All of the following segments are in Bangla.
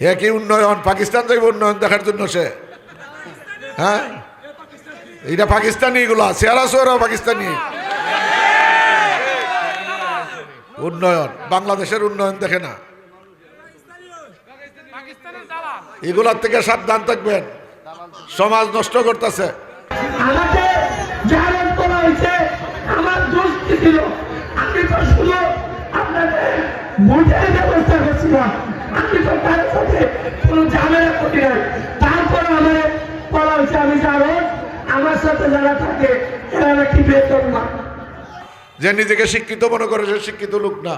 হে কি উন্নয়ন? পাকিস্তান যাইব উন্নয়ন দেখার জন্য সে। হ্যাঁ? এটা পাকিস্তানি এগুলা চেহারা সোয়ারাও পাকিস্তানি। উন্নয়ন, বাংলাদেশের উন্নয়ন দেখে না। এগুলার থেকে সাবধান থাকবেন। সমাজ নষ্ট করতেছে। আমি তো শুধু ব্যবস্থা করছিলাম। যে নিজেকে শিক্ষিত মনে করে, সে শিক্ষিত লোক না।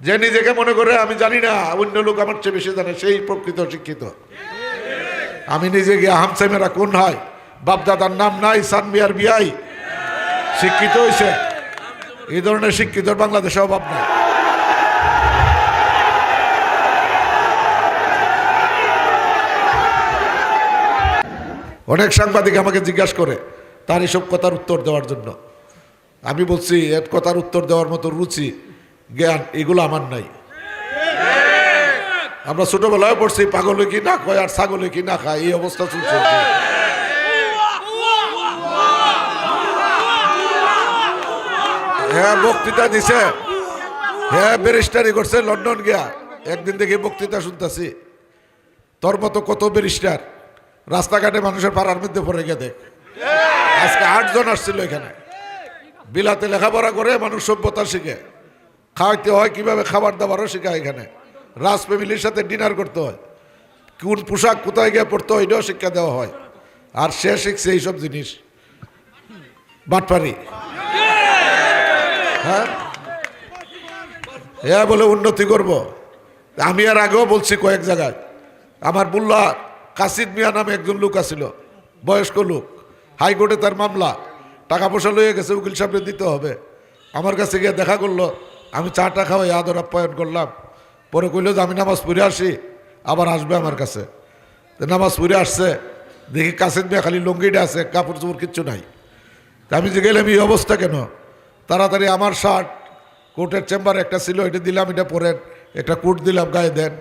যে নিজেকে মনে করে, আমি জানি না, অন্য লোক আমার চেয়ে বেশি জানে, সেই প্রকৃত শিক্ষিত। আমি নিজে গিয়ে হামসাইমেরা কোন হয়? বাপদাদার নাম নাই সানমিয়ার বিয়াই। শিক্ষিত হয়েছে এই ধরনের শিক্ষিত বাংলাদেশে অভাব নাই। অনেক সাংবাদিক আমাকে জিজ্ঞাসা করে, তার এসব কথার উত্তর দেওয়ার জন্য। আমি বলছি এর কথার উত্তর দেওয়ার মতো রুচি, জ্ঞান, এগুলো আমার নাই। আমরা ছোটবেলায় পড়ছি, পাগলে কি না কয় আর ছাগলে কি না খায়, এই অবস্থা চলছে। হ্যাঁ বক্তৃতা দিছে। হ্যাঁ ব্যারিস্টারি করছে লন্ডন গিয়া। একদিন দেখি বক্তৃতা শুনতেছি। তোর মতো কত ব্যারিস্টার। রাস্তাঘাটে মানুষের পাড়ার মধ্যে পড়ে গিয়ে দেখ। আজকে আটজন আসছিল এখানে। বিলাতে লেখাপড়া করে মানুষ সভ্যতা শিখে। খাওয়াইতে হয়, কীভাবে খাবার দাবারও শেখায় এখানে। রাজ ফ্যামিলির সাথে ডিনার করতে হয়। কোন পোশাক কোথায় গিয়ে পড়তে হয়, এটাও শিক্ষা দেওয়া হয়। আর সে শিখছে এইসব জিনিস। বাটপারি। হ্যাঁ? হ্যাঁ বলে উন্নতি করব। আমি আর আগেও বলছি কয়েক জায়গায়। আমার বুল্লা কাসিদ মিয়া নামে একজন লোক আছিল, বয়স্ক লোক। হাইকোর্টে তার মামলা, টাকা পয়সা লয়ে গেছে, উকিল সাহেবের দিতে হবে। আমার কাছে গিয়ে দেখা করল, আমি চাটা খাওয়াই আদর আপ্যায়ন করলাম। পরে কইলো যে আমি নামাজ পড়ে আসি, আবার আসবে আমার কাছে। নামাজ পড়ে আসছে, দেখি কাসিদ মিয়া খালি লুঙ্গিটা আছে, কাপড় চোপড় কিচ্ছু নাই। তা আমি যে গেলাম, এই অবস্থা কেন? তাড়াতাড়ি আমার শার্ট, কোর্টের চেম্বারে একটা ছিল, এটা দিলাম, এটা পরেন একটা কোট দিলাম, গায়ে দেন।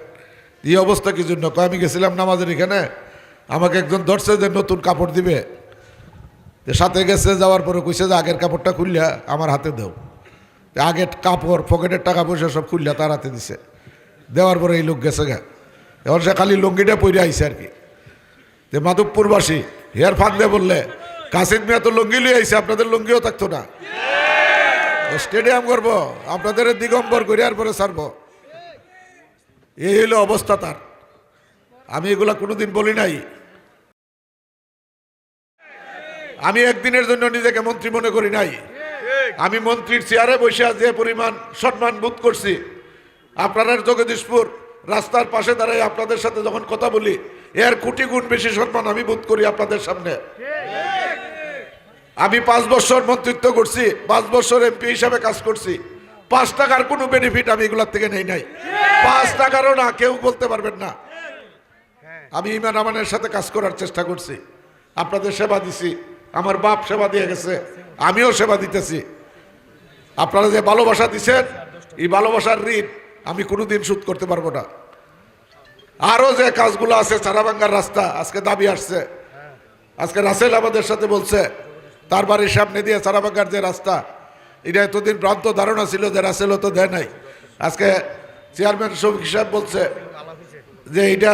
এই অবস্থা কি জন্য? আমি গেছিলাম নামাজের এখানে। আমাকে একজন ধরছে যে নতুন কাপড় দিবে। সাথে গেছে যাওয়ার পরে কইছে যে আগের কাপড়টা খুললা আমার হাতে দেও। আগের কাপড় পকেটের টাকা পয়সা সব খুললা তার হাতে দিছে। দেওয়ার পরে এই লোক গেছে গা। এখন সে খালি লুঙ্গিটা পরে আইছে আর কি। যে মাধবপুরবাসী হেয়ার ফাঁদলে বললে কাসিদ মিয়া তো লুঙ্গি লিয়ে আইছে আপনাদের লুঙ্গিও থাকতো না। স্টেডিয়াম করব আপনাদের দিগম্বর করিয়ার পরে ছাড়ব। এই হলো অবস্থা তার। আমি এগুলা কোনোদিন বলি নাই। আমি একদিনের জন্য নিজেকে মন্ত্রী মনে করি নাই। আমি মন্ত্রীর চেয়ারে বসে যে পরিমাণ সম্মান বোধ করছি, আপনার জগদীশপুর রাস্তার পাশে দাঁড়াই আপনাদের সাথে যখন কথা বলি, এর কোটি গুণ বেশি সম্মান আমি বোধ করি আপনাদের সামনে। আমি পাঁচ বছর মন্ত্রিত্ব করছি, পাঁচ বছর এমপি হিসাবে কাজ করছি। পাঁচ টাকার কোনো বেনিফিট আমি এগুলার থেকে নেই নাই। পাঁচ টাকারও না, কেউ বলতে পারবেন না। আমি ইমান রহমানের সাথে কাজ করার চেষ্টা করছি। আপনাদের সেবা দিছি। আমার বাপ সেবা দিয়ে গেছে। আমিও সেবা দিতেছি। আপনারা যে ভালোবাসা দিছেন, এই ভালোবাসার ঋণ আমি কোনোদিন শোধ করতে পারব না। আরও যে কাজগুলো আছে সারাবাঙ্গার রাস্তা, আজকে দাবি আসছে। আজকে রাসেল আমাদের সাথে বলছে, তার বাড়ির সামনে দিয়ে সারাবাঙ্গার যে রাস্তা এটা এতদিন ভ্রান্ত ধারণা ছিল যে রাসেলও তো দেয় নাই। আজকে চেয়ারম্যান শফিক সাহেব বলছে যে এটা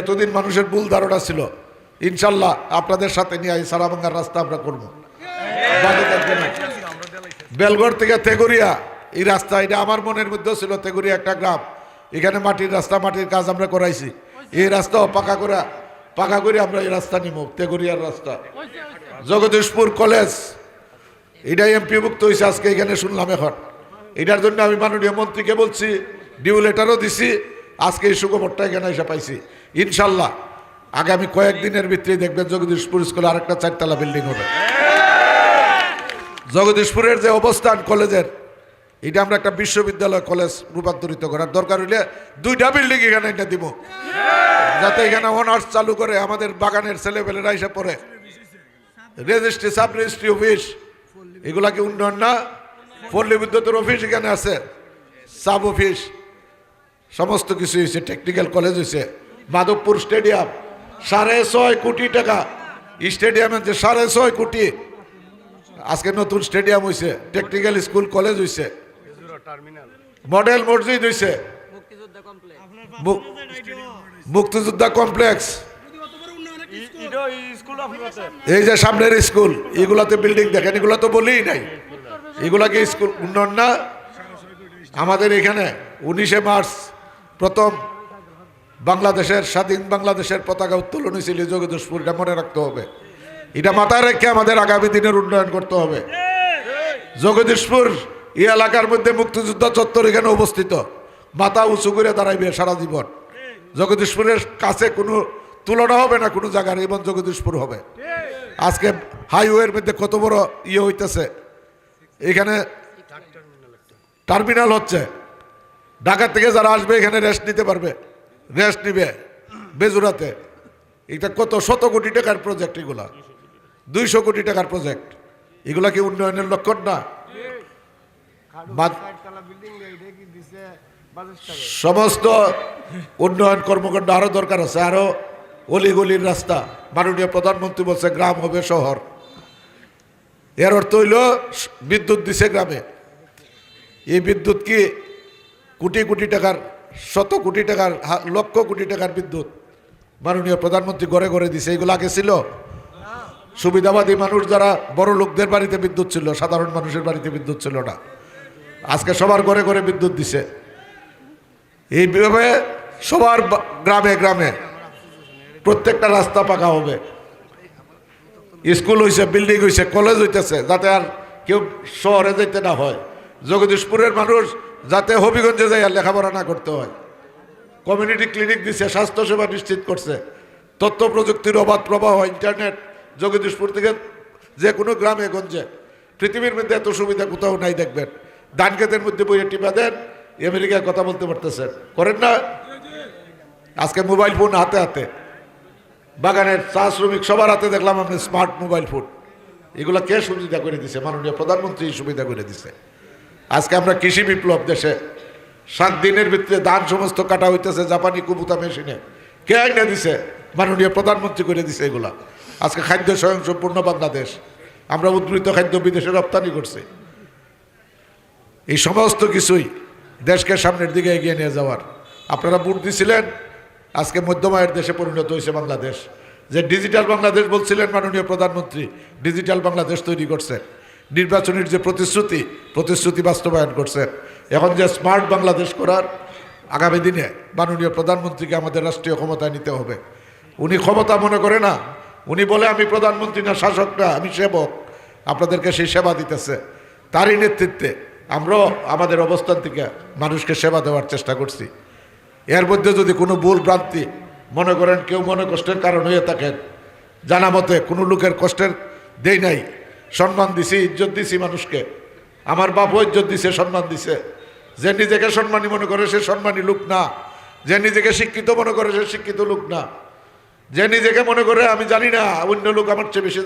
এতদিন মানুষের ভুল ধারণা ছিল। ইনশাল্লাহ আপনাদের সাথে নিয়ে এই সারাবাঙ্গার রাস্তা আমরা করব। বেলগড় থেকে তেগুরিয়া, এই রাস্তা, এটা আমার মনের মধ্যেও ছিল তেগুরিয়া একটা গ্রাম। এখানে মাটির রাস্তা, মাটির কাজ আমরা করাইছি। এই রাস্তাও পাকা করা, পাকা করে আমরা এই রাস্তা নিব তেগুরিয়ার রাস্তা। জগদীশপুর কলেজ এটাই এমপি মুক্ত হয়েছে আজকে এখানে শুনলাম এখন। এটার জন্য আমি মাননীয় মন্ত্রীকে বলছি, ডিউ লেটারও দিছি, আজকে এই সুখবরটা এখানে এসে পাইছি। ইনশাল্লাহ, আগামী কয়েকদিনের ভিতরেই দেখবেন জগদীশপুর স্কুলে আরেকটা চারতলা বিল্ডিং হবে। জগদীশপুরের যে অবস্থান কলেজের, এটা আমরা একটা বিশ্ববিদ্যালয় কলেজ রূপান্তরিত করার দরকার হইলে দুইটা বিল্ডিং এখানে এটা দিব। যাতে এখানে অনার্স চালু করে আমাদের বাগানের ছেলেপেলেরা এসে পড়ে। রেজিস্ট্রি, সাব রেজিস্ট্রি অফিস এগুলা কি উন্নয়ন না পল্লী বিদ্যুতের অফিস এখানে আছে সাব অফিস সমস্ত কিছু হয়েছে টেকনিক্যাল কলেজ হয়েছে মাধবপুর স্টেডিয়াম সাড়ে ছয় কোটি টাকা। স্টেডিয়ামে যে সাড়ে ছয় কোটি আজকে নতুন স্টেডিয়াম হয়েছে টেকনিক্যাল স্কুল কলেজ হয়েছে মডেল মসজিদ হয়েছে মুক্তিযোদ্ধা কমপ্লেক্স এই যে সামনের স্কুল এগুলাতে বিল্ডিং দেখেন, এগুলো তো বলেই নাই। এগুলা কি স্কুল উন্নয়ন না? আমাদের এখানে উনিশে মার্চ প্রথম বাংলাদেশের, স্বাধীন বাংলাদেশের পতাকা উত্তোলন হয়েছিল যোগেদোষপুর এটা মনে রাখতে হবে। এটা মাথায় রেখে আমাদের আগামী দিনের উন্নয়ন করতে হবে। জগদীশপুর এই এলাকার মধ্যে মুক্তিযোদ্ধা চত্বর এখানে অবস্থিত। মাথা উঁচু করে দাঁড়াইবে সারা জীবন। জগদীশপুরের কাছে কোনো তুলনা হবে না কোনো জায়গার এবং জগদীশপুর হবে। আজকে হাইওয়ের মধ্যে কত বড় ইয়ে হইতেছে? এখানে টার্মিনাল হচ্ছে। ঢাকা থেকে যারা আসবে এখানে রেস্ট নিতে পারবে। রেস্ট নিবে বেজুরাতে এটা কত শত কোটি টাকার প্রজেক্ট এগুলা? দুইশো কোটি টাকার প্রজেক্ট এগুলা কি উন্নয়নের লক্ষণ না? সমস্ত উন্নয়ন কর্মকাণ্ড আরও দরকার আছে। আরও অলিগলির রাস্তা। মাননীয় প্রধানমন্ত্রী বলছে, গ্রাম হবে শহর। এর অর্থ হইল, বিদ্যুৎ দিছে গ্রামে। এই বিদ্যুৎ কি কোটি কোটি টাকার, শত কোটি টাকার লক্ষ কোটি টাকার বিদ্যুৎ? মাননীয় প্রধানমন্ত্রী ঘরে ঘরে দিছে, এগুলো আগে ছিল। সুবিধাবাদী মানুষ যারা, বড় লোকদের বাড়িতে বিদ্যুৎ ছিল, সাধারণ মানুষের বাড়িতে বিদ্যুৎ ছিল না। আজকে সবার ঘরে ঘরে বিদ্যুৎ দিছে। এইভাবে সবার গ্রামে গ্রামে প্রত্যেকটা রাস্তা পাকা হবে। স্কুল হয়েছে বিল্ডিং হয়েছে কলেজ হইতেছে, যাতে আর কেউ শহরে যেতে না হয়। জগদীশপুরের মানুষ যাতে হবিগঞ্জে যাই আর লেখাপড়া না করতে হয়। কমিউনিটি ক্লিনিক দিছে, স্বাস্থ্যসেবা নিশ্চিত করছে। তথ্য প্রযুক্তির অবাধ প্রবাহ ইন্টারনেট জগদীশপুর থেকে যে কোনো গ্রামে, গঞ্জে। পৃথিবীর মধ্যে এত সুবিধা কোথাও নাই, দেখবেন। ধান খেতের মধ্যে বইয়ে টিপা দেন, আমেরিকায় কথা বলতে পারতেছেন। করেন না? আজকে মোবাইল ফোন হাতে হাতে। বাগানের চা শ্রমিক সবার হাতে দেখলাম আপনি স্মার্ট মোবাইল ফোন এগুলো কে সুবিধা করে দিছে? মাননীয় প্রধানমন্ত্রী সুবিধা করে দিছে। আজকে আমরা কৃষি বিপ্লব দেশে সাত দিনের ভিতরে ধান সমস্ত কাটা হইতেছে জাপানি কুবুতা মেশিনে। কে আইনা দিছে? মাননীয় প্রধানমন্ত্রী করে দিছে এগুলা। আজকে খাদ্য স্বয়ংসম্পূর্ণ বাংলাদেশ। আমরা উদ্বৃত খাদ্য বিদেশে রপ্তানি করছি। এই সমস্ত কিছুই দেশকে সামনের দিকে এগিয়ে নিয়ে যাওয়ার। আপনারা ভোট দিছিলেন আজকে মধ্যমায়ের দেশে পরিণত হয়েছে বাংলাদেশ। যে ডিজিটাল বাংলাদেশ বলছিলেন মাননীয় প্রধানমন্ত্রী, ডিজিটাল বাংলাদেশ তৈরি করছে। নির্বাচনের যে প্রতিশ্রুতি প্রতিশ্রুতি বাস্তবায়ন করছেন এখন যে স্মার্ট বাংলাদেশ করার আগামী দিনে মাননীয় প্রধানমন্ত্রীকে আমাদের রাষ্ট্রীয় ক্ষমতায় নিতে হবে। উনি ক্ষমতা মনে করে না। উনি বলে, আমি প্রধানমন্ত্রী না, শাসক না, আমি সেবক। আপনাদেরকে সেই সেবা দিতেছে। তারই নেতৃত্বে আমরাও আমাদের অবস্থান থেকে মানুষকে সেবা দেওয়ার চেষ্টা করছি। এর মধ্যে যদি কোনো ভুল ভ্রান্তি মনে করেন, কেউ মনে কষ্টের কারণ হয়ে থাকেন, জানা মতে কোনো লোকের কষ্টের দেই নাই, সম্মান দিছি, ইজ্জত দিছি মানুষকে, আমার বাপও ইজ্জত দিছে, সম্মান দিছে। যে নিজেকে সম্মানী মনে করে সে সম্মানী লোক না, যে নিজেকে শিক্ষিত মনে করে সে শিক্ষিত লোক না, যে নিজেকে মনে করে আমি জানি না, অন্য লোক আমার চেয়ে বেশি